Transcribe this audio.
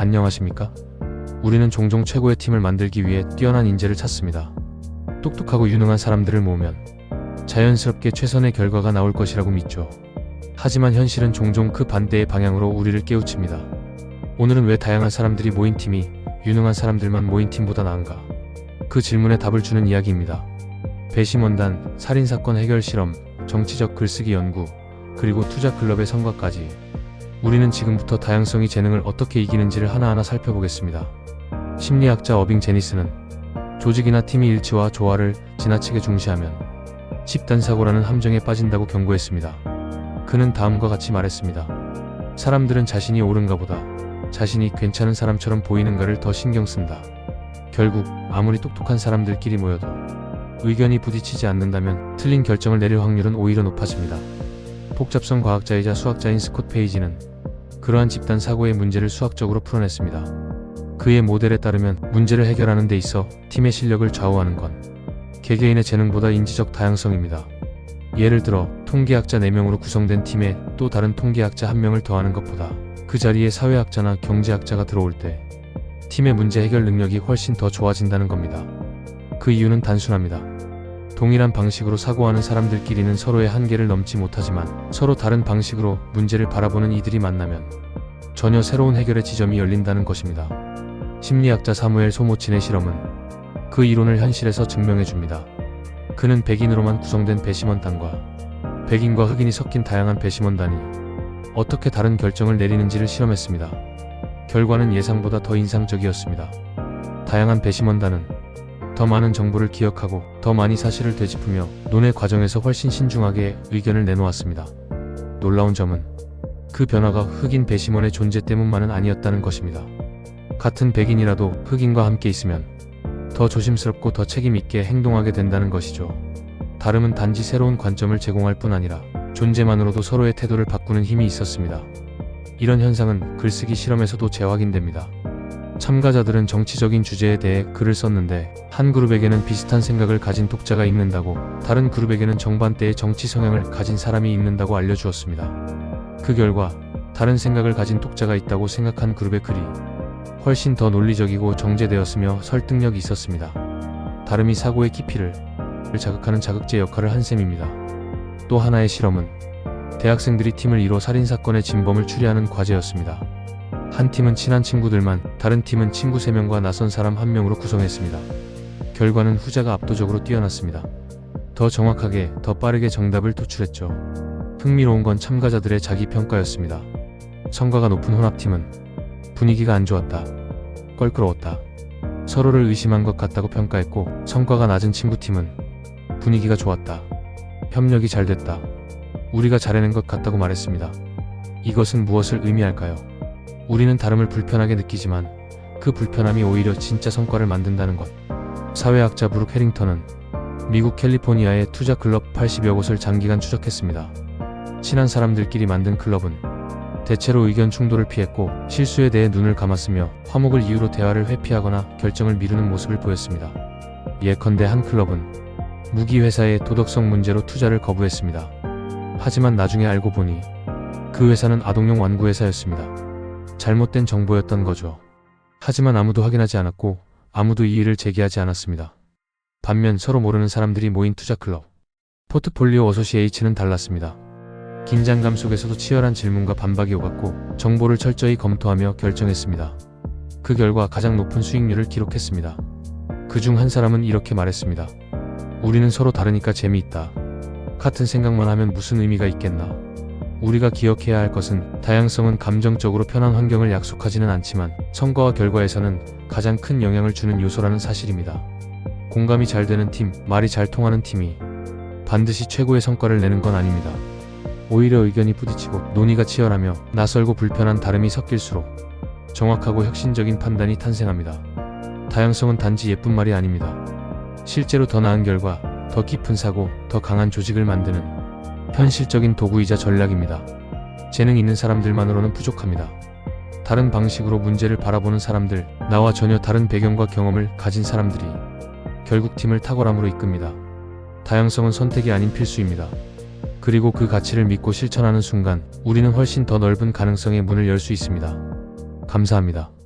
안녕하십니까? 우리는 종종 최고의 팀을 만들기 위해 뛰어난 인재를 찾습니다. 똑똑하고 유능한 사람들을 모으면 자연스럽게 최선의 결과가 나올 것이라고 믿죠. 하지만 현실은 종종 그 반대의 방향으로 우리를 깨우칩니다. 오늘은 왜 다양한 사람들이 모인 팀이 유능한 사람들만 모인 팀보다 나은가? 그 질문에 답을 주는 이야기입니다. 배심원단, 살인사건 해결 실험, 정치적 글쓰기 연구, 그리고 투자 클럽의 성과까지 우리는 지금부터 다양성이 재능을 어떻게 이기는지를 하나하나 살펴보겠습니다. 심리학자 어빙 제니스는 조직이나 팀의 일치와 조화를 지나치게 중시하면 집단 사고라는 함정에 빠진다고 경고했습니다. 그는 다음과 같이 말했습니다. 사람들은 자신이 옳은가 보다 자신이 괜찮은 사람처럼 보이는가를 더 신경 쓴다. 결국 아무리 똑똑한 사람들끼리 모여도 의견이 부딪히지 않는다면 틀린 결정을 내릴 확률은 오히려 높아집니다. 복잡성 과학자이자 수학자인 스콧 페이지는 그러한 집단 사고의 문제를 수학적으로 풀어냈습니다. 그의 모델에 따르면 문제를 해결하는 데 있어 팀의 실력을 좌우하는 건 개개인의 재능보다 인지적 다양성입니다. 예를 들어 통계학자 4명으로 구성된 팀에 또 다른 통계학자 1명을 더하는 것보다 그 자리에 사회학자나 경제학자가 들어올 때 팀의 문제 해결 능력이 훨씬 더 좋아진다는 겁니다. 그 이유는 단순합니다. 동일한 방식으로 사고하는 사람들끼리는 서로의 한계를 넘지 못하지만 서로 다른 방식으로 문제를 바라보는 이들이 만나면 전혀 새로운 해결의 지점이 열린다는 것입니다. 심리학자 사무엘 소모친의 실험은 그 이론을 현실에서 증명해 줍니다. 그는 백인으로만 구성된 배심원단과 백인과 흑인이 섞인 다양한 배심원단이 어떻게 다른 결정을 내리는지를 실험했습니다. 결과는 예상보다 더 인상적이었습니다. 다양한 배심원단은 더 많은 정보를 기억하고 더 많이 사실을 되짚으며 논의 과정에서 훨씬 신중하게 의견을 내놓았습니다. 놀라운 점은 그 변화가 흑인 배심원의 존재 때문만은 아니었다는 것입니다. 같은 백인이라도 흑인과 함께 있으면 더 조심스럽고 더 책임있게 행동하게 된다는 것이죠. 다름은 단지 새로운 관점을 제공할 뿐 아니라 존재만으로도 서로의 태도를 바꾸는 힘이 있었습니다. 이런 현상은 글쓰기 실험에서도 재확인됩니다. 참가자들은 정치적인 주제에 대해 글을 썼는데 한 그룹에게는 비슷한 생각을 가진 독자가 있는다고 다른 그룹에게는 정반대의 정치 성향을 가진 사람이 있는다고 알려주었습니다. 그 결과 다른 생각을 가진 독자가 있다고 생각한 그룹의 글이 훨씬 더 논리적이고 정제되었으며 설득력이 있었습니다. 다름이 사고의 깊이를 자극하는 자극제 역할을 한 셈입니다. 또 하나의 실험은 대학생들이 팀을 이뤄 살인사건의 진범을 추리하는 과제였습니다. 한 팀은 친한 친구들만, 다른 팀은 친구 3명과 낯선 사람 1명으로 구성했습니다. 결과는 후자가 압도적으로 뛰어났습니다. 더 정확하게, 더 빠르게 정답을 도출했죠. 흥미로운 건 참가자들의 자기 평가였습니다. 성과가 높은 혼합팀은 분위기가 안 좋았다. 껄끄러웠다. 서로를 의심한 것 같다고 평가했고, 성과가 낮은 친구팀은 분위기가 좋았다. 협력이 잘 됐다. 우리가 잘해낸 것 같다고 말했습니다. 이것은 무엇을 의미할까요? 우리는 다름을 불편하게 느끼지만 그 불편함이 오히려 진짜 성과를 만든다는 것. 사회학자 브룩 해링턴은 미국 캘리포니아의 투자 클럽 80여 곳을 장기간 추적했습니다. 친한 사람들끼리 만든 클럽은 대체로 의견 충돌을 피했고 실수에 대해 눈을 감았으며 화목을 이유로 대화를 회피하거나 결정을 미루는 모습을 보였습니다. 예컨대 한 클럽은 무기 회사의 도덕성 문제로 투자를 거부했습니다. 하지만 나중에 알고 보니 그 회사는 아동용 완구 회사였습니다. 잘못된 정보였던 거죠. 하지만 아무도 확인하지 않았고 아무도 이의를 제기하지 않았습니다. 반면 서로 모르는 사람들이 모인 투자 클럽. 포트폴리오 어소시에이츠는 달랐습니다. 긴장감 속에서도 치열한 질문과 반박이 오갔고 정보를 철저히 검토하며 결정했습니다. 그 결과 가장 높은 수익률을 기록했습니다. 그 중 한 사람은 이렇게 말했습니다. 우리는 서로 다르니까 재미있다. 같은 생각만 하면 무슨 의미가 있겠나. 우리가 기억해야 할 것은 다양성은 감정적으로 편한 환경을 약속하지는 않지만 성과와 결과에서는 가장 큰 영향을 주는 요소라는 사실입니다. 공감이 잘 되는 팀, 말이 잘 통하는 팀이 반드시 최고의 성과를 내는 건 아닙니다. 오히려 의견이 부딪히고 논의가 치열하며 낯설고 불편한 다름이 섞일수록 정확하고 혁신적인 판단이 탄생합니다. 다양성은 단지 예쁜 말이 아닙니다. 실제로 더 나은 결과, 더 깊은 사고, 더 강한 조직을 만드는 현실적인 도구이자 전략입니다. 재능 있는 사람들만으로는 부족합니다. 다른 방식으로 문제를 바라보는 사람들, 나와 전혀 다른 배경과 경험을 가진 사람들이 결국 팀을 탁월함으로 이끕니다. 다양성은 선택이 아닌 필수입니다. 그리고 그 가치를 믿고 실천하는 순간 우리는 훨씬 더 넓은 가능성의 문을 열 수 있습니다. 감사합니다.